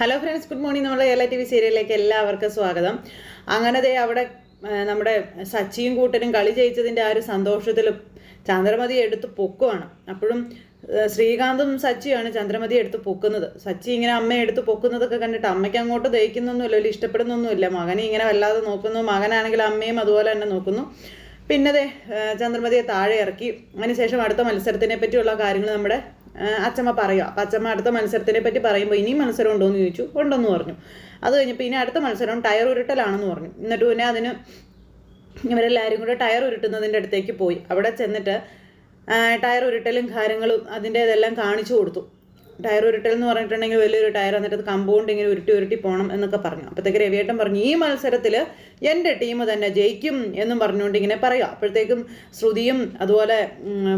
Hello friends good morning നമ്മുടെ Kerala T V സീരിയലിലേക്ക് എല്ലാവർക്കും സ്വാഗതം. അങ്ങനെ ദേ അവിടെ നമ്മുടെ സച്ചിയും കൂട്ടനും കളി ജയിച്ചതിന്റെ ആ ഒരു സന്തോഷത്തിലും ചന്ദ്രമതി എടുത്ത് പൊക്കുവാണ്. അപ്പോഴും ശ്രീകാന്തും സച്ചിയാണ് ചന്ദ്രമതി എടുത്ത് പൊക്കുന്നത്. സച്ചി ഇങ്ങനെ അമ്മയെ എടുത്ത് പൊക്കുന്നതൊക്കെ കണ്ടിട്ട് അമ്മയ്ക്ക് അങ്ങോട്ട് ദഹിക്കുന്നൊന്നുമില്ല വലിയ ഇഷ്ടപ്പെടുന്നൊന്നുമില്ല. മകനെ ഇങ്ങനെ വല്ലാതെ നോക്കുന്നു. മകനാണെങ്കിൽ അമ്മയും അതുപോലെ തന്നെ നോക്കുന്നു. പിന്നെ ദേ ചന്ദ്രമതിയെ താഴെ ഇറക്കി. അതിനുശേഷം അടുത്ത മത്സരത്തിനെ പറ്റിയുള്ള കാര്യങ്ങൾ നമ്മുടെ അച്ചമ്മ പറയുക അപ്പം അച്ചമ്മ അടുത്ത മത്സരത്തിനെ പറ്റി പറയുമ്പോൾ ഇനിയും മത്സരം ഉണ്ടോ എന്ന് ചോദിച്ചു. ഉണ്ടെന്ന് പറഞ്ഞു. അത് കഴിഞ്ഞപ്പോൾ ഇനി അടുത്ത മത്സരം ടയർ ഉരുട്ടലാണെന്ന് പറഞ്ഞു. എന്നിട്ട് പിന്നെ അതിന് ഇവരെല്ലാവരും കൂടെ ടയർ ഉരുട്ടുന്നതിന്റെ അടുത്തേക്ക് പോയി. അവിടെ ചെന്നിട്ട് ടയർ ഉരുട്ടലും കാര്യങ്ങളും അതിന്റെ ഇതെല്ലാം കാണിച്ചു കൊടുത്തു. ടയർ ഉരുട്ടൽ എന്ന് പറഞ്ഞിട്ടുണ്ടെങ്കിൽ വലിയൊരു ടയർ എന്നിട്ട് അത് കമ്പൗണ്ട് ഇങ്ങനെ ഉരുട്ടി ഉരുട്ടി പോകണം എന്നൊക്കെ പറഞ്ഞു. അപ്പോഴത്തേക്ക് രവിയേട്ടൻ പറഞ്ഞു ഈ മത്സരത്തിൽ എന്റെ ടീം തന്നെ ജയിക്കും എന്നും പറഞ്ഞുകൊണ്ട് ഇങ്ങനെ പറയുക. അപ്പോഴത്തേക്കും ശ്രുതിയും അതുപോലെ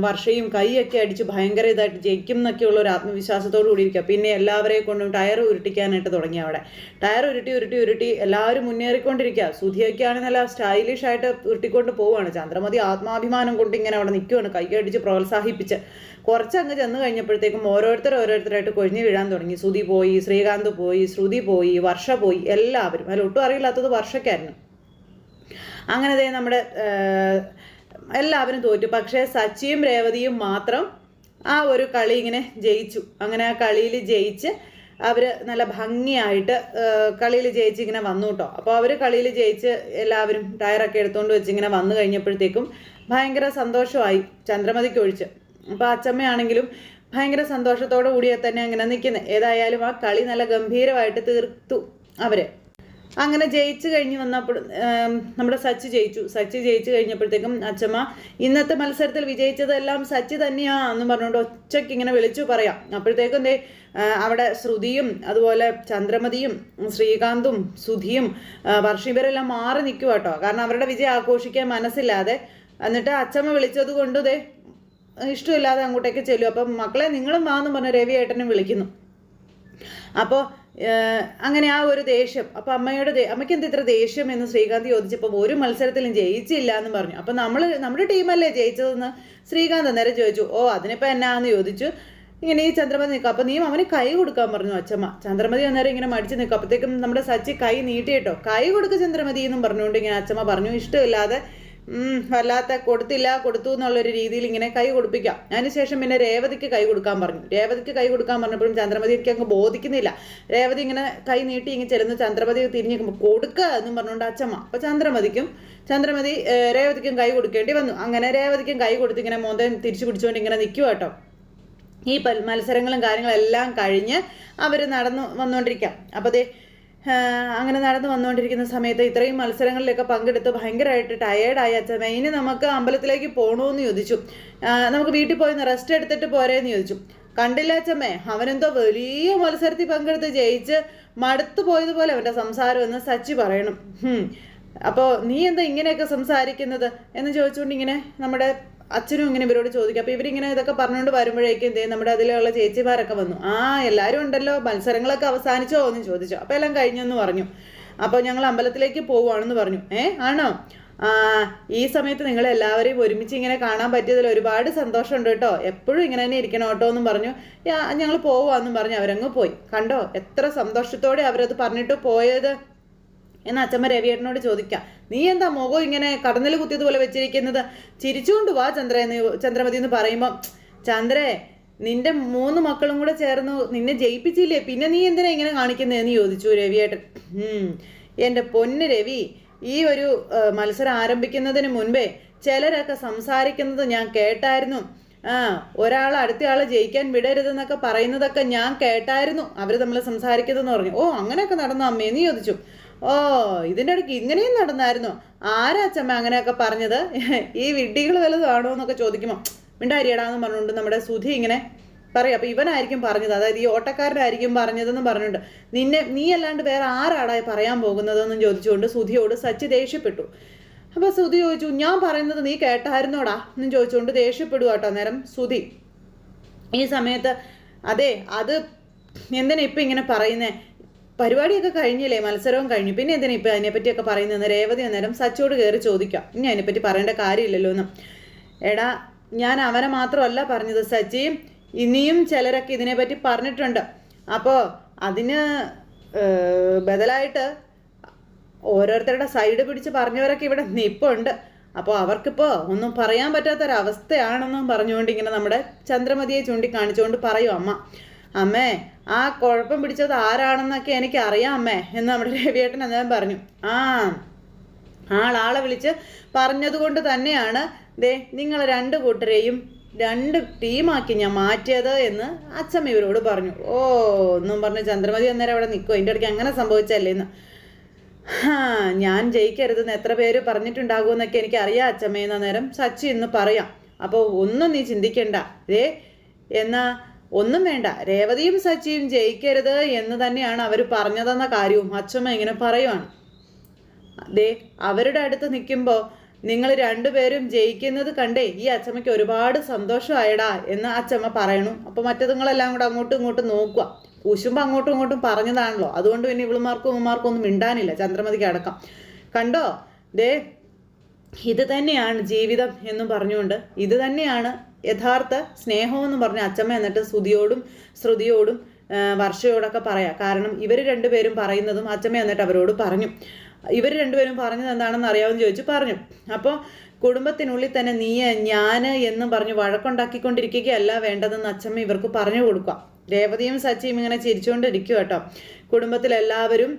വർഷയും കൈയൊക്കെ അടിച്ച് ഭയങ്കര ഇതായിട്ട് ജയിക്കും എന്നൊക്കെയുള്ള ഒരു ആത്മവിശ്വാസത്തോടു കൂടി ഇരിക്കുക. പിന്നെ എല്ലാവരെയും കൊണ്ടും ടയർ ഉരുട്ടിക്കാനായിട്ട് തുടങ്ങി അവിടെ. ടയർ ഉരുട്ടി ഉരുട്ടി ഉരുട്ടി എല്ലാവരും മുന്നേറിക്കൊണ്ടിരിക്കുക. സുധിയൊക്കെയാണ് നല്ല സ്റ്റൈലിഷ് ആയിട്ട് ഉരുട്ടിക്കൊണ്ട് പോവുകയാണ്. ചന്ദ്രമതി ആത്മാഭിമാനം കൊണ്ട് ഇങ്ങനെ അവിടെ നിൽക്കുകയാണ് കൈയടിച്ച് പ്രോത്സാഹിപ്പിച്ച്. കുറച്ച് അങ്ങ് ചെന്ന് കഴിഞ്ഞപ്പോഴത്തേക്കും ഓരോരുത്തർ ഓരോരുത്തരായിട്ട് കൊഴിഞ്ഞു വീഴാൻ തുടങ്ങി. സുതി പോയി ശ്രീകാന്ത് പോയി ശ്രുതി പോയി വർഷ പോയി എല്ലാവരും. അതിൽ ഒട്ടും അറിയില്ലാത്തത് വർഷക്കായിരുന്നു. അങ്ങനെ ദേ നമ്മുടെ എല്ലാവരും തോറ്റു. പക്ഷേ സച്ചിയും രേവതിയും മാത്രം ആ ഒരു കളി ഇങ്ങനെ ജയിച്ചു. അങ്ങനെ ആ കളിയിൽ ജയിച്ച് അവർ നല്ല ഭംഗിയായിട്ട് കളിയിൽ ജയിച്ച് ഇങ്ങനെ വന്നു കേട്ടോ. അപ്പോൾ അവർ കളിയിൽ ജയിച്ച് എല്ലാവരും ടയറൊക്കെ എടുത്തുകൊണ്ട് വെച്ച് ഇങ്ങനെ വന്നു കഴിഞ്ഞപ്പോഴത്തേക്കും ഭയങ്കര സന്തോഷമായി ചന്ദ്രമതിക്ക് ഒഴിച്ച് അപ്പോൾ അച്ചമ്മയാണെങ്കിലും ഭയങ്കര സന്തോഷത്തോടു കൂടിയാൽ തന്നെ അങ്ങനെ നിൽക്കുന്നത് ഏതായാലും ആ കളി നല്ല ഗംഭീരമായിട്ട് തീർത്തു അവരെ. അങ്ങനെ ജയിച്ചു കഴിഞ്ഞ് വന്നപ്പോൾ നമ്മുടെ സച്ച് ജയിച്ചു. സച്ച് ജയിച്ചു കഴിഞ്ഞപ്പോഴത്തേക്കും അച്ചമ്മ ഇന്നത്തെ മത്സരത്തിൽ വിജയിച്ചതെല്ലാം സച്ച് തന്നെയാ എന്ന് പറഞ്ഞുകൊണ്ട് ഒച്ചയ്ക്ക് ഇങ്ങനെ വിളിച്ചു പറയാം. അപ്പോഴത്തേക്കും ആ, അവിടെ ശ്രുതിയും അതുപോലെ ചന്ദ്രമതിയും ശ്രീകാന്തും സുധിയും വർഷിവരെല്ലാം മാറി നിൽക്കുക കേട്ടോ കാരണം അവരുടെ വിജയം ആഘോഷിക്കാൻ മനസ്സില്ലാതെ. എന്നിട്ട് അച്ചമ്മ വിളിച്ചത് കൊണ്ട് ദേ ഇഷ്ടമില്ലാതെ അങ്ങോട്ടേക്ക് ചെല്ലും. അപ്പം മക്കളെ നിങ്ങളും വാന്ന് രവി ഏട്ടനും വിളിക്കുന്നു. അപ്പോൾ അങ്ങനെ ആ ഒരു ദേഷ്യം. അപ്പോൾ അമ്മയുടെ അമ്മയ്ക്ക് എന്ത് ഇത്ര ദേഷ്യം എന്ന് ശ്രീകാന്ത് ചോദിച്ചപ്പോൾ ഒരു മത്സരത്തിലും ജയിച്ചില്ല എന്ന് പറഞ്ഞു. അപ്പോൾ നമ്മൾ നമ്മുടെ ടീമല്ലേ ജയിച്ചതെന്ന് ശ്രീകാന്ത് അന്നേരം ചോദിച്ചു. ഓ അതിനിപ്പോൾ എന്നാന്ന് ചോദിച്ചു. ഇങ്ങനെ ഈ ചന്ദ്രമതി നിൽക്കും. അപ്പോൾ നീ അവന് കൈ കൊടുക്കാൻ പറഞ്ഞു അച്ഛമ്മ. ചന്ദ്രമതി അന്നേരം ഇങ്ങനെ മടിച്ച് നിൽക്കും. അപ്പോഴത്തേക്കും നമ്മുടെ സച്ചി കൈ നീട്ടിയിട്ടോ കൈ കൊടുക്ക് ചന്ദ്രമതി എന്നും പറഞ്ഞുകൊണ്ട് ഇങ്ങനെ അച്ഛമ്മ പറഞ്ഞു. ഇഷ്ടമില്ലാതെ വല്ലാത്ത കൊടുത്തില്ല കൊടുത്തു എന്നുള്ളൊരു രീതിയിൽ ഇങ്ങനെ കൈ കൊടുപ്പിക്കാം. അതിനുശേഷം പിന്നെ രേവതിക്ക് കൈ കൊടുക്കാൻ പറഞ്ഞു. രേവതിക്ക് കൈ കൊടുക്കാൻ പറഞ്ഞപ്പോഴും ചന്ദ്രമതി ചന്ദ്രമതിക്ക് അങ്ങ് ബോധിക്കുന്നില്ല. രേവതി ഇങ്ങനെ കൈ നീട്ടി ഇങ്ങനെ ചെല്ലുന്നു. ചന്ദ്രമതി തിരിഞ്ഞ് കൊടുക്കുക എന്നും പറഞ്ഞുകൊണ്ട് അച്ഛമ്മ അപ്പോൾ ചന്ദ്രമതിക്കും ചന്ദ്രമതി രേവതിക്കും കൈ കൊടുക്കേണ്ടി വന്നു. അങ്ങനെ രേവതിക്കും കൈ കൊടുത്ത് ഇങ്ങനെ മോന്തൻ തിരിച്ചു പിടിച്ചുകൊണ്ട് ഇങ്ങനെ നിൽക്കുക കേട്ടോ ഈ മത്സരങ്ങളും കാര്യങ്ങളും എല്ലാം കഴിഞ്ഞ് അവർ നടന്നു വന്നുകൊണ്ടിരിക്കാം അപ്പോൾ ആ, അങ്ങനെ നടന്നു വന്നുകൊണ്ടിരിക്കുന്ന സമയത്ത് ഇത്രയും മത്സരങ്ങളിലൊക്കെ പങ്കെടുത്ത് ഭയങ്കരമായിട്ട് ടയേർഡായി അച്ഛമ്മ. ഇനി നമുക്ക് അമ്പലത്തിലേക്ക് പോകണമെന്ന് ചോദിച്ചു. നമുക്ക് വീട്ടിൽ പോയി റെസ്റ്റ് എടുത്തിട്ട് പോരേന്ന് ചോദിച്ചു. കണ്ടില്ല അച്ഛമ്മേ അവനെന്തോ വലിയ മത്സരത്തിൽ പങ്കെടുത്ത് ജയിച്ച് മടുത്തു പോയതുപോലെ അവന്റെ സംസാരം എന്ന് സച്ചി പറയണം. അപ്പോൾ നീ എന്താ ഇങ്ങനെയൊക്കെ സംസാരിക്കുന്നത് എന്ന് ചോദിച്ചുകൊണ്ട് ഇങ്ങനെ നമ്മുടെ അച്ഛനും ഇങ്ങനെ ഇവരോട് ചോദിക്കും. അപ്പോൾ ഇവരിങ്ങനെ ഇതൊക്കെ പറഞ്ഞുകൊണ്ട് വരുമ്പോഴേക്കും ഇതേ നമ്മുടെ അതിലുള്ള ചേച്ചിമാരൊക്കെ വന്നു. ആ എല്ലാവരും ഉണ്ടല്ലോ. മത്സരങ്ങളൊക്കെ അവസാനിച്ചോ എന്ന് ചോദിച്ചു. അപ്പോൾ എല്ലാം കഴിഞ്ഞെന്ന് പറഞ്ഞു. അപ്പോൾ ഞങ്ങൾ അമ്പലത്തിലേക്ക് പോവുകയാണെന്ന് പറഞ്ഞു. ഏ ആണോ? ഈ സമയത്ത് നിങ്ങൾ എല്ലാവരെയും ഒരുമിച്ച് ഇങ്ങനെ കാണാൻ പറ്റിയതിൽ ഒരുപാട് സന്തോഷമുണ്ട് കേട്ടോ. എപ്പോഴും ഇങ്ങനെ തന്നെ ഇരിക്കണം കേട്ടോ എന്നും പറഞ്ഞു. ഞങ്ങൾ പോവാന്നും പറഞ്ഞു. അവരങ്ങ് പോയി. കണ്ടോ? എത്ര സന്തോഷത്തോടെ അവരത് പറഞ്ഞിട്ട് പോയത്. എന്ന് അച്ഛമ്മ രവിയേട്ടനോട് ചോദിക്കാം. നീ എന്താ മുഖം ഇങ്ങനെ കടന്നൽ കുത്തിയതുപോലെ വെച്ചിരിക്കുന്നത്? ചിരിച്ചുകൊണ്ട് വാ ചന്ദ്ര എന്ന് ചന്ദ്രമതി എന്ന് പറയുമ്പോൾ ചന്ദ്രേ നിന്റെ മൂന്ന് മക്കളും കൂടെ ചേർന്ന് നിന്നെ ജയിപ്പിച്ചില്ലേ? പിന്നെ നീ എന്തിനാ ഇങ്ങനെ കാണിക്കുന്നത് എന്ന് ചോദിച്ചു രവിയേട്ടൻ. എന്റെ പൊന്ന് രവി ഈ ഒരു മത്സരം ആരംഭിക്കുന്നതിന് മുൻപേ ചിലരൊക്കെ സംസാരിക്കുന്നത് ഞാൻ കേട്ടായിരുന്നു. ആ ഒരാൾ അടുത്തയാളെ ജയിക്കാൻ വിടരുതെന്നൊക്കെ പറയുന്നതൊക്കെ ഞാൻ കേട്ടായിരുന്നു. അവർ തമ്മിൽ സംസാരിക്കുന്നതെന്ന് പറഞ്ഞു. ഓ അങ്ങനെയൊക്കെ നടന്നു അമ്മേന്ന് ചോദിച്ചു. ഓ ഇതിന്റെ ഇടയ്ക്ക് ഇങ്ങനെയും നടന്നായിരുന്നു. ആരാ അച്ഛമ്മ അങ്ങനെയൊക്കെ പറഞ്ഞത്? ഈ വിഡ്ഢികൾ വലുതാണോ എന്നൊക്കെ ചോദിക്കുമ്പോൾ മിണ്ടാരിയടാന്ന് പറഞ്ഞുകൊണ്ട് നമ്മുടെ സുധി ഇങ്ങനെ പറയും. അപ്പോൾ ഇവനായിരിക്കും പറഞ്ഞത്. അതായത് ഈ ഓട്ടക്കാരനായിരിക്കും പറഞ്ഞതെന്ന് പറഞ്ഞുകൊണ്ട്. നിന്നെ നീ അല്ലാണ്ട് വേറെ ആരാടാ പറയാൻ പോകുന്നതെന്നും ചോദിച്ചുകൊണ്ട് സുധിയോട് സച്ചി ദേഷ്യപ്പെട്ടു. അപ്പോൾ സുധി ചോദിച്ചു ഞാൻ പറയുന്നത് നീ കേട്ടായിരുന്നോടാ? എന്നും ചോദിച്ചുകൊണ്ട് ദേഷ്യപ്പെടുക കേട്ടോ അന്നേരം സുധി. ഈ സമയത്ത് അതെ അത് എന്തിനാ ഇപ്പം ഇങ്ങനെ പറയുന്നേ? പരിപാടിയൊക്കെ കഴിഞ്ഞില്ലേ? മത്സരവും കഴിഞ്ഞു. പിന്നെ എന്തിനാ ഇപ്പം അതിനെപ്പറ്റിയൊക്കെ പറയുന്നത്? രേവതി അന്നേരം സച്ചോട് കയറി ചോദിക്കാം. ഇനി അതിനെപ്പറ്റി പറയേണ്ട കാര്യമില്ലല്ലോ എന്ന്. എടാ ഞാൻ അവനെ മാത്രമല്ല പറഞ്ഞത്. സച്ചി ഇനിയും ചിലരൊക്കെ ഇതിനെപ്പറ്റി പറഞ്ഞിട്ടുണ്ട്. അപ്പോൾ അതിന് ബദലായിട്ട് ഓരോരുത്തരുടെ സൈഡ് പിടിച്ച് പറഞ്ഞവരൊക്കെ ഇവിടെ നിപ്പുണ്ട് അപ്പോൾ അവർക്കിപ്പോൾ ഒന്നും പറയാൻ പറ്റാത്തൊരവസ്ഥയാണെന്നും പറഞ്ഞുകൊണ്ട് ഇങ്ങനെ നമ്മുടെ ചന്ദ്രമതിയെ ചൂണ്ടിക്കാണിച്ചുകൊണ്ട് പറയും അമ്മ. അമ്മേ ആ കുഴപ്പം പിടിച്ചത് ആരാണെന്നൊക്കെ എനിക്ക് അറിയാം അമ്മേ എന്ന് നമ്മുടെ രവിയേട്ടൻ അന്നേരം പറഞ്ഞു. ആ ആളാളെ വിളിച്ച് പറഞ്ഞതുകൊണ്ട് തന്നെയാണ് ദേ നിങ്ങൾ രണ്ട് കൂട്ടരെയും രണ്ട് ടീമാക്കി ഞാൻ മാറ്റിയത് എന്ന് അച്ഛമ്മ ഇവരോട് പറഞ്ഞു. ഓ എന്നും പറഞ്ഞ് ചന്ദ്രമതി അന്നേരം അവിടെ നിൽക്കും അതിന്റെ ഇടയ്ക്ക് അങ്ങനെ സംഭവിച്ചല്ലേ എന്ന്. ഞാൻ ജയിക്കരുതെന്ന് എത്ര പേര് പറഞ്ഞിട്ടുണ്ടാകുമെന്നൊക്കെ എനിക്ക് അറിയാം അച്ഛമ്മയെന്ന നേരം സച്ചി എന്ന് പറയാം. അപ്പോൾ ഒന്നും നീ ചിന്തിക്കണ്ട. ദേ എന്നാ ഒന്നും വേണ്ട. രേവതിയും സച്ചിയും ജയിക്കരുത് എന്ന് തന്നെയാണ് അവർ പറഞ്ഞതെന്ന കാര്യവും അച്ഛമ്മ ഇങ്ങനെ പറയുവാണ്. ദേ അവരുടെ അടുത്ത് നിൽക്കുമ്പോൾ നിങ്ങൾ രണ്ടുപേരും ജയിക്കുന്നത് കണ്ടേ ഈ അച്ചമ്മയ്ക്ക് ഒരുപാട് സന്തോഷമായടാ എന്ന് അച്ചമ്മ പറയണു. അപ്പോൾ മറ്റതുങ്ങളെല്ലാം കൂടെ അങ്ങോട്ടും ഇങ്ങോട്ടും നോക്കുക കൂശുമ്പോൾ അങ്ങോട്ടും ഇങ്ങോട്ടും പറഞ്ഞതാണല്ലോ. അതുകൊണ്ട് പിന്നെ ഇവളുമാർക്കും ഉമ്മമാർക്കും ഒന്നും മിണ്ടാനില്ല. ചന്ദ്രമതിക്ക് അടക്കം. കണ്ടോ? ദേ ഇത് തന്നെയാണ് ജീവിതം എന്നും പറഞ്ഞുകൊണ്ട് ഇത് തന്നെയാണ് യഥാർത്ഥ സ്നേഹമെന്ന് പറഞ്ഞ അച്ചമ്മ എന്നിട്ട് ശ്രുതിയോടും ശ്രുതിയോടും വർഷയോടൊക്കെ പറയാം. കാരണം ഇവർ രണ്ടുപേരും പറയുന്നതും അച്ചമ്മ എന്നിട്ട് അവരോട് പറഞ്ഞു. ഇവർ രണ്ടുപേരും പറഞ്ഞത് എന്താണെന്ന് അറിയാമെന്ന് ചോദിച്ചു പറഞ്ഞു. അപ്പോൾ കുടുംബത്തിനുള്ളിൽ തന്നെ നീ ഞാൻ എന്ന് പറഞ്ഞ് വഴക്കുണ്ടാക്കിക്കൊണ്ടിരിക്കുകയല്ല വേണ്ടതെന്ന് അച്ചമ്മ ഇവർക്ക് പറഞ്ഞു കൊടുക്കുക. രേവതിയും സച്ചിയും ഇങ്ങനെ ചിരിച്ചുകൊണ്ടിരിക്കുക കേട്ടോ കുടുംബത്തിലെല്ലാവരും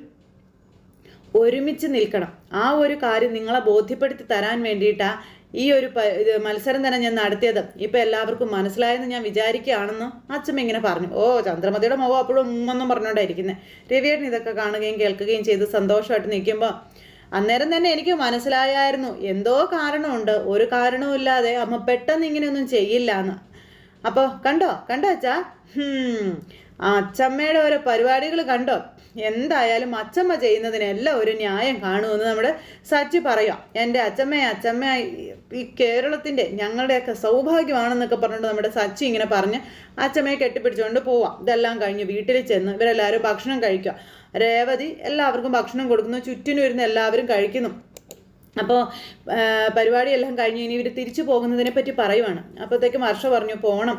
ഒരുമിച്ച് നിൽക്കണം. ആ ഒരു കാര്യം നിങ്ങളെ ബോധ്യപ്പെടുത്തി തരാൻ വേണ്ടിയിട്ടാ ഈ ഒരു മത്സരം തന്നെ ഞാൻ നടത്തിയത്. ഇപ്പൊ എല്ലാവർക്കും മനസ്സിലായെന്ന് ഞാൻ വിചാരിക്കുകയാണെന്ന് അച്ഛമ്മ ഇങ്ങനെ പറഞ്ഞു. ഓ ചന്ദ്രമതിയുടെ മുഖം അപ്പോഴും ഉമ്മെന്നും പറഞ്ഞുകൊണ്ടായിരിക്കുന്നത് രവിയേട്ടൻ ഇതൊക്കെ കാണുകയും കേൾക്കുകയും ചെയ്ത് സന്തോഷമായിട്ട് നിൽക്കുമ്പോൾ അന്നേരം തന്നെ എനിക്ക് മനസ്സിലായായിരുന്നു. എന്തോ കാരണമുണ്ട്. ഒരു കാരണവുമില്ലാതെ അമ്മ പെട്ടെന്ന് ഇങ്ങനെയൊന്നും ചെയ്യില്ല എന്ന് അപ്പോൾ കണ്ടോ? കണ്ടോ അച്ഛാ? ആ അച്ചമ്മയുടെ ഓരോ പരിപാടികൾ കണ്ടോ? എന്തായാലും അച്ചമ്മ ചെയ്യുന്നതിനെല്ലാം ഒരു ന്യായം കാണുമെന്ന് നമ്മുടെ സച്ചി പറയാം എന്റെ അച്ചമ്മയെ അച്ചമ്മ ഈ കേരളത്തിന്റെ ഞങ്ങളുടെയൊക്കെ സൗഭാഗ്യമാണെന്നൊക്കെ പറഞ്ഞിട്ട് നമ്മുടെ സച്ചി ഇങ്ങനെ പറഞ്ഞ് അച്ചമ്മയെ കെട്ടിപ്പിടിച്ചുകൊണ്ട് പോവാം. ഇതെല്ലാം കഴിഞ്ഞ് വീട്ടിൽ ചെന്ന് ഇവരെല്ലാവരും ഭക്ഷണം കഴിക്കുക. രേവതി എല്ലാവർക്കും ഭക്ഷണം കൊടുക്കുന്നു. ചുറ്റിനും ഇരുന്ന് എല്ലാവരും കഴിക്കുന്നു. അപ്പോൾ പരിപാടിയെല്ലാം കഴിഞ്ഞ് ഇനി ഇവർ തിരിച്ചു പോകുന്നതിനെ പറ്റി പറയുവാണ്. അപ്പോഴത്തേക്കും വർഷ പറഞ്ഞു പോകണം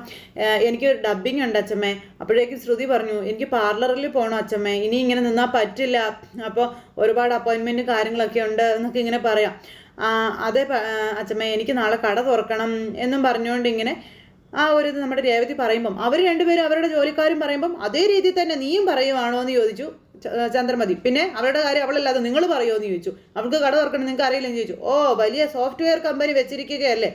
എനിക്ക് ഡബ്ബിങ് ഉണ്ട് അച്ഛമ്മേ. അപ്പോഴേക്കും ശ്രുതി പറഞ്ഞു എനിക്ക് പാർലറിൽ പോകണം അച്ഛമ്മേ. ഇനി ഇങ്ങനെ നിന്നാൽ പറ്റില്ല. അപ്പോൾ ഒരുപാട് അപ്പോയിൻമെന്റ് കാര്യങ്ങളൊക്കെ ഉണ്ട് എന്നൊക്കെ ഇങ്ങനെ പറയാം. അതേ അച്ഛമ്മേ എനിക്ക് നാളെ കട തുറക്കണം എന്നും പറഞ്ഞുകൊണ്ട് ഇങ്ങനെ ആ ഒരു ഇത് നമ്മുടെ രേവതി പറയുമ്പം അവർ രണ്ടുപേരും അവരുടെ ജോലിക്കാരും പറയുമ്പം അതേ രീതിയിൽ തന്നെ നീയും പറയുവാണോ എന്ന് ചോദിച്ചു. ചന്ദ്രമതി പിന്നെ അവരുടെ കാര്യം അവളല്ലാതെ നിങ്ങൾ പറയുമോ എന്ന് ചോദിച്ചു. അവൾക്ക് കട തുറക്കണം നിങ്ങൾക്ക് അറിയില്ലെന്ന് ചോദിച്ചു. ഓ വലിയ സോഫ്റ്റ്വെയർ കമ്പനി വെച്ചിരിക്കുകയല്ലേ?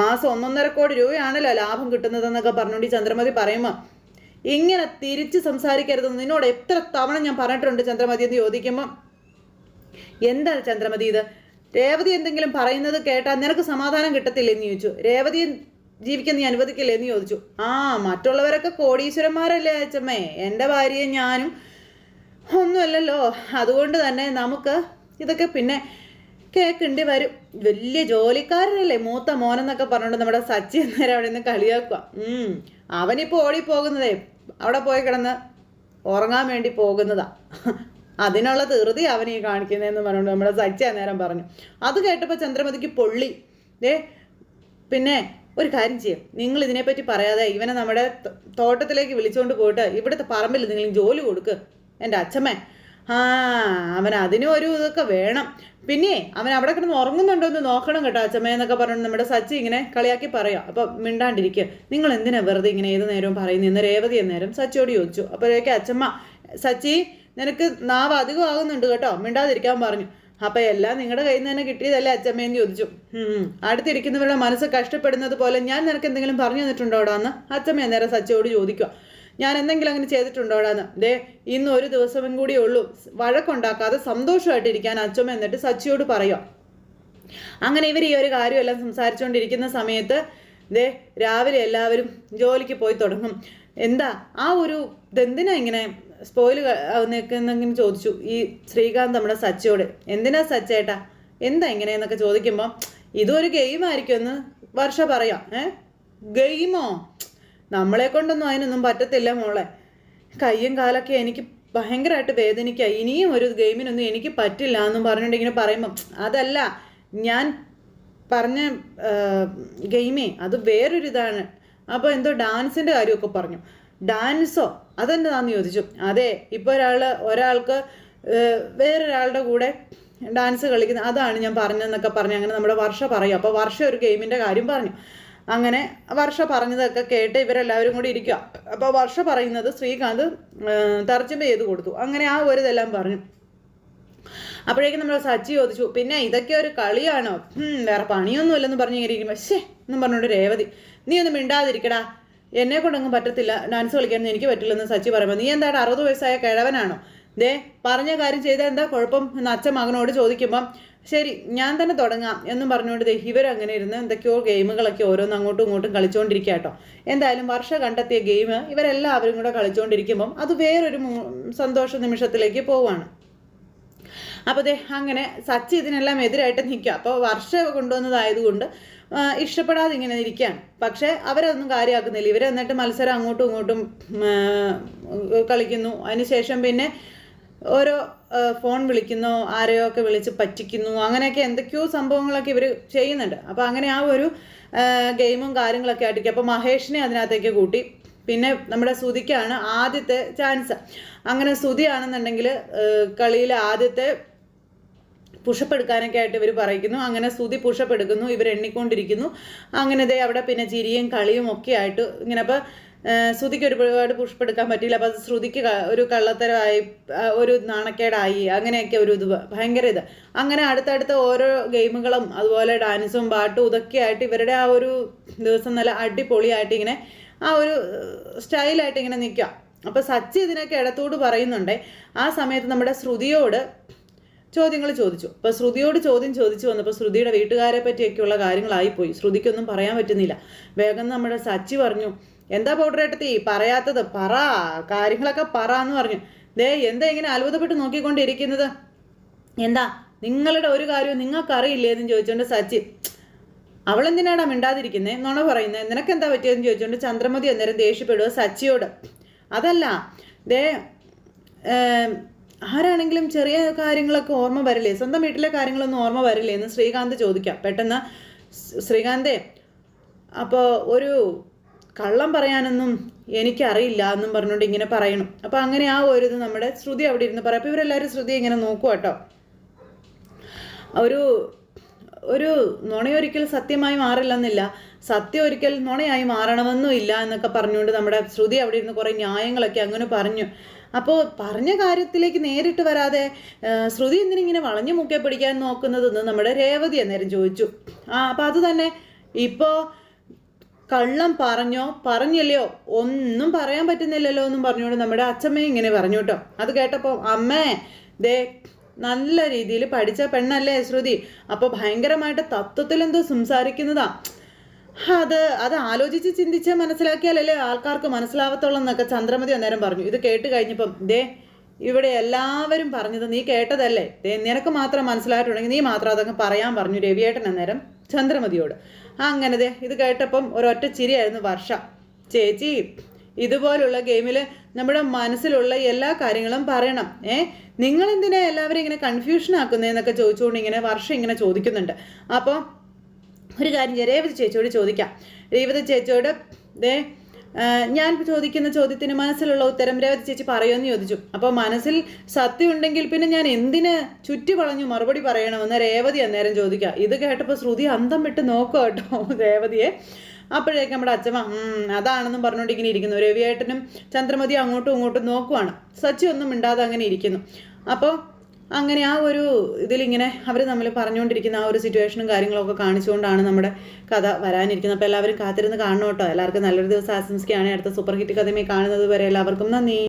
മാസം ഒന്നൊന്നര കോടി രൂപയാണല്ലോ ലാഭം കിട്ടുന്നതെന്നൊക്കെ പറഞ്ഞുകൊണ്ട് ചന്ദ്രമതി പറയുമ്പോൾ ഇങ്ങനെ തിരിച്ച് സംസാരിക്കരുതെന്ന് നിന്നോട് എത്ര തവണ ഞാൻ പറഞ്ഞിട്ടുണ്ട് ചന്ദ്രമതി എന്ന് ചോദിക്കുമ്പോൾ എന്താ ചന്ദ്രമതി ഇത്? രേവതി എന്തെങ്കിലും പറയുന്നത് കേട്ടാൽ നിനക്ക് സമാധാനം കിട്ടത്തില്ലേ എന്ന് ചോദിച്ചു. രേവതി ജീവിക്കാൻ നീ അനുവദിക്കില്ലേ എന്ന് ചോദിച്ചു. ആ മറ്റുള്ളവരൊക്കെ കോടീശ്വരന്മാരല്ലേ അച്ഛമ്മേ എന്റെ ഭാര്യയും ഞാനും ഒന്നുമല്ലല്ലോ. അതുകൊണ്ട് തന്നെ നമുക്ക് ഇതൊക്കെ പിന്നെ കേൾക്കേണ്ടി വരും. വലിയ ജോലിക്കാരനല്ലേ മൂത്ത മോനെന്നൊക്കെ പറഞ്ഞുകൊണ്ട് നമ്മുടെ സച്ചി നേരം അവിടെ നിന്ന് കളിയാക്കുക. അവനിപ്പോൾ ഓടിപ്പോകുന്നതേ. അവിടെ പോയി കിടന്ന് ഉറങ്ങാൻ വേണ്ടി പോകുന്നതാ. അതിനുള്ള ധൃതി അവൻ കാണിക്കുന്നതെന്ന് പറഞ്ഞുകൊണ്ട് നമ്മുടെ സച്ചി നേരം പറഞ്ഞു. അത് കേട്ടപ്പോൾ ചന്ദ്രമതിക്ക് പൊള്ളി. ദേ പിന്നെ ഒരു കാര്യം ചെയ്യാം. നിങ്ങൾ ഇതിനെപ്പറ്റി പറയാതെ ഇവനെ നമ്മുടെ തോട്ടത്തിലേക്ക് വിളിച്ചുകൊണ്ട് പോയിട്ട് ഇവിടുത്തെ പറമ്പിൽ നിങ്ങൾ ജോലി കൊടുക്ക്. എന്റെ അച്ഛമ്മേ. ആ അവൻ അതിനും ഒരു ഇതൊക്കെ വേണം. പിന്നെ അവൻ അവിടെ കിടന്ന് ഉറങ്ങുന്നുണ്ടോ എന്ന് നോക്കണം കേട്ടോ അച്ഛമ്മ എന്നൊക്കെ പറഞ്ഞു നമ്മുടെ സച്ചി ഇങ്ങനെ കളിയാക്കി പറയാം. അപ്പം മിണ്ടാണ്ടിരിക്കുക നിങ്ങൾ എന്തിനാ വെറുതെ ഇങ്ങനെ ഏത് നേരവും പറയുന്നത് ഇന്ന് രേവതി എന്നേരം സച്ചിയോട് ചോദിച്ചു. അപ്പോഴേക്കും അച്ഛമ്മ സച്ചി നിനക്ക് നാവ് അധികം ആകുന്നുണ്ട് കേട്ടോ. മിണ്ടാതിരിക്കാൻ പറഞ്ഞു. അപ്പം എല്ലാം നിങ്ങളുടെ കയ്യിൽ നിന്ന് തന്നെ കിട്ടിയതല്ലേ അച്ഛമ്മയെന്ന് ചോദിച്ചു. അടുത്തിരിക്കുന്നവരുടെ മനസ്സ് കഷ്ടപ്പെടുന്നത് പോലെ ഞാൻ നിനക്ക് എന്തെങ്കിലും പറഞ്ഞു തന്നിട്ടുണ്ടോടാന്ന് അച്ഛമ്മ അന്നേരം സച്ചിയോട് ചോദിക്കുക ഞാൻ എന്തെങ്കിലും അങ്ങനെ ചെയ്തിട്ടുണ്ടോടാന്ന്. ദേ ഇന്ന് ഒരു ദിവസം കൂടി ഉള്ളൂ. വഴക്കുണ്ടാക്കാതെ സന്തോഷമായിട്ടിരിക്കാൻ അച്ഛമ്മ എന്നിട്ട് സച്ചിയോട് പറയാം. അങ്ങനെ ഇവർ ഈ ഒരു കാര്യമെല്ലാം സംസാരിച്ചുകൊണ്ടിരിക്കുന്ന സമയത്ത് ദേ രാവിലെ എല്ലാവരും ജോലിക്ക് പോയി തുടങ്ങും. എന്താ ആ ഒരു ഇതെന്തിനാ ഇങ്ങനെ സ്പോയിൽ നിൽക്കുന്നെങ്കിലും ചോദിച്ചു. ഈ ശ്രീകാന്ത് നമ്മുടെ സച്ചിയോട് എന്തിനാ സച്ചേട്ടാ? എന്താ ഇങ്ങനെ? എന്നൊക്കെ ചോദിക്കുമ്പോൾ ഇതൊരു ഗെയിം ആയിരിക്കും എന്ന് വർഷ പറയാം. ഏ? ഗെയിമോ? നമ്മളെ കൊണ്ടൊന്നും അതിനൊന്നും പറ്റത്തില്ല മോളെ. കയ്യും കാലൊക്കെ എനിക്ക് ഭയങ്കരമായിട്ട് വേദനിക്കുക ഇനിയും ഒരു ഗെയിമിനൊന്നും എനിക്ക് പറ്റില്ല എന്നും പറഞ്ഞുകൊണ്ട് ഇങ്ങനെ പറയുമ്പം അതല്ല ഞാൻ പറഞ്ഞ ഗെയിമേ അത് വേറൊരു ഇതാണ്. അപ്പോൾ എന്തോ ഡാൻസിന്റെ കാര്യമൊക്കെ പറഞ്ഞു. ഡാൻസോ? അതെന്താന്ന് ചോദിച്ചു. അതെ ഇപ്പോൾ ഒരാൾ ഒരാൾക്ക് വേറൊരാളുടെ കൂടെ ഡാൻസ് കളിക്കുന്ന അതാണ് ഞാൻ പറഞ്ഞതെന്നൊക്കെ പറഞ്ഞ് അങ്ങനെ നമ്മുടെ വർഷ പറയും. അപ്പോൾ വർഷ ഒരു ഗെയിമിന്റെ കാര്യം പറഞ്ഞു. അങ്ങനെ വർഷ പറഞ്ഞതൊക്കെ കേട്ട് ഇവരെല്ലാവരും കൂടി ഇരിക്കുക അപ്പോൾ വർഷ പറയുന്നത് ശ്രീകാന്ത് തർജമ ചെയ്ത് കൊടുത്തു. അങ്ങനെ ആ ഒരു ഇതെല്ലാം പറഞ്ഞു. അപ്പോഴേക്കും നമ്മൾ സച്ചി ചോദിച്ചു പിന്നെ ഇതൊക്കെ ഒരു കളിയാണോ? വേറെ പണിയൊന്നും ഇല്ലെന്ന് പറഞ്ഞ് ഇങ്ങനെ ഇരിക്കുമ്പോൾ ശേ എന്നും പറഞ്ഞുകൊണ്ട് രേവതി നീ ഒന്നും മിണ്ടാതിരിക്കടാ. എന്നെ കൊണ്ടൊന്നും പറ്റത്തില്ല. ഡാൻസ് കളിക്കാനൊന്നും എനിക്ക് പറ്റില്ലെന്ന് സച്ചി പറയുമ്പോൾ നീ എന്താ അറുപത് വയസ്സായ കിഴവനാണോ? ദേ പറഞ്ഞ കാര്യം ചെയ്താൽ എന്താ കുഴപ്പം? എന്ന് അച്ഛൻ മകനോട് ചോദിക്കുമ്പം ശരി ഞാൻ തന്നെ തുടങ്ങാം എന്നും പറഞ്ഞുകൊണ്ട് ഇവരങ്ങനെ ഇരുന്ന് എന്തൊക്കെയോ ഗെയിമുകളൊക്കെ ഓരോന്ന് അങ്ങോട്ടും ഇങ്ങോട്ടും കളിച്ചുകൊണ്ടിരിക്കുക കേട്ടോ എന്തായാലും വർഷ കണ്ടെത്തിയ ഗെയിം ഇവരെല്ലാവരും കൂടെ കളിച്ചുകൊണ്ടിരിക്കുമ്പം അത് വേറൊരു സന്തോഷ നിമിഷത്തിലേക്ക് പോവാണ്. അപ്പോൾ അതെ അങ്ങനെ സച്ചി ഇതിനെല്ലാം എതിരായിട്ട് നിൽക്കുക അപ്പോൾ വർഷ കൊണ്ടുവന്നതായതുകൊണ്ട് ഇഷ്ടപ്പെടാതെ ഇങ്ങനെ ഇരിക്കുകയാണ് പക്ഷേ അവരതൊന്നും കാര്യമാക്കുന്നില്ല ഇവർ എന്നിട്ട് മത്സരം അങ്ങോട്ടും ഇങ്ങോട്ടും കളിക്കുന്നു. അതിനുശേഷം പിന്നെ ഓരോ ഫോൺ വിളിക്കുന്നു ആരെയോ ഒക്കെ വിളിച്ച് പറ്റിക്കുന്നു അങ്ങനെയൊക്കെ എന്തൊക്കെയോ സംഭവങ്ങളൊക്കെ ഇവർ ചെയ്യുന്നുണ്ട്. അപ്പോൾ അങ്ങനെ ആ ഒരു ഗെയിമും കാര്യങ്ങളൊക്കെ ആയിട്ട് അപ്പോൾ മഹേഷിനെ അതിനകത്തേക്ക് കൂട്ടി. പിന്നെ നമ്മുടെ സുതിക്കാണ് ആദ്യത്തെ ചാൻസ്. അങ്ങനെ സുതിയാണെന്നുണ്ടെങ്കിൽ കളിയിലെ ആദ്യത്തെ പുഷപ്പ് എടുക്കാനൊക്കെ ആയിട്ട് ഇവർ പറയുന്നു. അങ്ങനെ സ്തുതി പുഷപ്പ് എടുക്കുന്നു ഇവർ എണ്ണിക്കൊണ്ടിരിക്കുന്നു. അങ്ങനെ ദേ അവിടെ പിന്നെ ചിരിയും കളിയും ഒക്കെ ആയിട്ട് ഇങ്ങനെ. അപ്പോൾ ശ്രുതിക്ക് ഒരുപാട് പുഷ്പെടുക്കാൻ പറ്റിയില്ല. അപ്പോൾ അത് ശ്രുതിക്ക് ഒരു കള്ളത്തരമായി ഒരു നാണക്കേടായി. അങ്ങനെയൊക്കെ ഒരു ഇത് ഭയങ്കര ഇത്. അങ്ങനെ അടുത്തടുത്ത ഓരോ ഗെയിമുകളും അതുപോലെ ഡാൻസും പാട്ടും ഇതൊക്കെ ആയിട്ട് ഇവരുടെ ആ ഒരു ദിവസം നല്ല അടിപൊളിയായിട്ട് ഇങ്ങനെ ആ ഒരു സ്റ്റൈലായിട്ട് ഇങ്ങനെ നിൽക്കുക. അപ്പോൾ സച്ചി ഇതിനൊക്കെ ഇടത്തോട് പറയുന്നുണ്ട് ആ സമയത്ത് നമ്മുടെ ശ്രുതിയോട് ചോദ്യങ്ങൾ ചോദിച്ചു. അപ്പോൾ ശ്രുതിയോട് ചോദ്യം ചോദിച്ചു വന്നപ്പോൾ ശ്രുതിയുടെ വീട്ടുകാരെ പറ്റിയൊക്കെയുള്ള കാര്യങ്ങളായിപ്പോയി. ശ്രുതിക്കൊന്നും പറയാൻ പറ്റുന്നില്ല. വേഗം നമ്മുടെ സച്ചി പറഞ്ഞു എന്താ പൗഡർ പൗഡറേട്ടത്തി പറയാത്തത് പറ. കാര്യങ്ങളൊക്കെ പറ എന്ന് പറഞ്ഞു. ദേ എന്താ ഇങ്ങനെ അത്ഭുതപ്പെട്ട് നോക്കിക്കൊണ്ടിരിക്കുന്നത്? എന്താ? നിങ്ങളുടെ ഒരു കാര്യവും നിങ്ങൾക്കറിയില്ലേ എന്ന് ചോദിച്ചുകൊണ്ട് സച്ചി അവളെന്തിനാടാ മിണ്ടാതിരിക്കുന്നത് എന്നാണോ പറയുന്നത് നിനക്ക് എന്താ പറ്റിയതെന്ന് ചോദിച്ചുകൊണ്ട് ചന്ദ്രമതി അന്നേരം ദേഷ്യപ്പെടുക സച്ചിയോട്. അതല്ല ദേ ആരാണെങ്കിലും ചെറിയ കാര്യങ്ങളൊക്കെ ഓർമ്മ വരില്ലേ? സ്വന്തം വീട്ടിലെ കാര്യങ്ങളൊന്നും ഓർമ്മ വരില്ലേ എന്ന് ശ്രീകാന്ത് ചോദിക്കാം. പെട്ടെന്ന് ശ്രീകാന്തേ അപ്പോൾ ഒരു കള്ളം പറയാനൊന്നും എനിക്കറിയില്ല എന്നും പറഞ്ഞുകൊണ്ട് ഇങ്ങനെ പറയണം. അപ്പോൾ അങ്ങനെ ആ ഒരു ഇത് നമ്മുടെ ശ്രുതി അവിടെ ഇരുന്ന് പറയാം. അപ്പോൾ ഇവരെല്ലാവരും ശ്രുതി ഇങ്ങനെ നോക്കുക കേട്ടോ. ഒരു ഒരു നുണയൊരിക്കൽ സത്യമായി മാറില്ലെന്നില്ല. സത്യം ഒരിക്കൽ നുണയായി മാറണമെന്നും ഇല്ല എന്നൊക്കെ പറഞ്ഞുകൊണ്ട് നമ്മുടെ ശ്രുതി അവിടെ ഇരുന്ന് കുറേ ന്യായങ്ങളൊക്കെ അങ്ങനെ പറഞ്ഞു. അപ്പോൾ പറഞ്ഞ കാര്യത്തിലേക്ക് നേരിട്ട് വരാതെ ശ്രുതി എന്തിനിങ്ങനെ വളഞ്ഞു മുക്കെ പിടിക്കാൻ നോക്കുന്നതെന്ന് നമ്മുടെ രേവതി അന്നേരം ചോദിച്ചു. ആ അപ്പോൾ അത് തന്നെ. ഇപ്പോൾ കള്ളം പറഞ്ഞോ പറഞ്ഞില്ലയോ ഒന്നും പറയാൻ പറ്റുന്നില്ലല്ലോ എന്നും പറഞ്ഞുകൊണ്ട് നമ്മുടെ അച്ഛമ്മയും ഇങ്ങനെ പറഞ്ഞു കേട്ടോ. അത് കേട്ടപ്പോൾ അമ്മേ ദേ നല്ല രീതിയിൽ പഠിച്ച പെണ്ണല്ലേ ശ്രുതി? അപ്പോൾ ഭയങ്കരമായിട്ട് തത്വത്തിൽ എന്തോ സംസാരിക്കുന്നതാ. അത് അത് ആലോചിച്ച് ചിന്തിച്ച് മനസ്സിലാക്കിയാലല്ലേ ആൾക്കാർക്ക് മനസ്സിലാവത്തുള്ളൂ എന്നൊക്കെ ചന്ദ്രമതി അന്നേരം പറഞ്ഞു. ഇത് കേട്ട് കഴിഞ്ഞപ്പം ദേ ഇവിടെ എല്ലാവരും പറഞ്ഞത് നീ കേട്ടതല്ലേ? ദേ നിനക്ക് മാത്രം മനസ്സിലായിട്ടുണ്ടെങ്കിൽ നീ മാത്രം അതൊക്കെ പറയാൻ പറഞ്ഞു രവിയേട്ടൻ അന്നേരം. ചന്ദ്രമതിയോട്. അങ്ങനെ ദേ ഇത് കേട്ടപ്പം ഒരൊറ്റ ചിരിയായിരുന്നു വർഷ. ചേച്ചി ഇതുപോലുള്ള ഗെയിമിൽ നമ്മുടെ മനസ്സിലുള്ള എല്ലാ കാര്യങ്ങളും പറയണം. ഏ നിങ്ങൾ എന്തിനാ എല്ലാവരും ഇങ്ങനെ കൺഫ്യൂഷൻ ആക്കുന്നതെന്നൊക്കെ ചോദിച്ചുകൊണ്ട് ഇങ്ങനെ വർഷം ഇങ്ങനെ ചോദിക്കുന്നുണ്ട്. അപ്പോൾ ഒരു കാര്യം രേവതി ചേച്ചിയോട് ചോദിക്കാം. രേവതി ചേച്ചിയോട് ദേ ഞാൻ ചോദിക്കുന്ന ചോദ്യത്തിന് മനസ്സിലുള്ള ഉത്തരം രേവതി ചേച്ചി പറയുമെന്ന് ചോദിച്ചു. അപ്പോൾ മനസ്സിൽ സത്യം ഉണ്ടെങ്കിൽ പിന്നെ ഞാൻ എന്തിന് ചുറ്റി വളഞ്ഞു മറുപടി പറയണമെന്ന് രേവതി അന്നേരം ചോദിക്കുക. ഇത് കേട്ടപ്പോൾ ശ്രുതി അന്തം വിട്ട് നോക്കുക കേട്ടോ രേവതിയെ. അപ്പോഴേക്കും നമ്മുടെ അച്ഛമ്മ "ഉം, അതാണെന്നും പറഞ്ഞുകൊണ്ട് ഇങ്ങനെ ഇരിക്കുന്നു. രവിയേട്ടനും ചന്ദ്രമതി അങ്ങോട്ടും ഇങ്ങോട്ടും നോക്കുവാണ്. സച്ചി ഒന്നും മിണ്ടാതെ അങ്ങനെ ഇരിക്കുന്നു. അപ്പോൾ അങ്ങനെ ആ ഒരു ഇതിലിങ്ങനെ അവർ തമ്മിൽ പറഞ്ഞുകൊണ്ടിരിക്കുന്ന ആ ഒരു സിറ്റുവേഷനും കാര്യങ്ങളൊക്കെ കാണിച്ചുകൊണ്ടാണ് നമ്മുടെ കഥ വരാനിരിക്കുന്നത്. അപ്പോൾ എല്ലാവരും കാത്തിരുന്ന് കാണണം കേട്ടോ. എല്ലാവർക്കും നല്ലൊരു ദിവസം ആശംസിക്കുകയാണ്. അടുത്ത സൂപ്പർ ഹിറ്റ് കഥയുമായി കാണുന്നത് വരെ എല്ലാവർക്കും നന്ദി.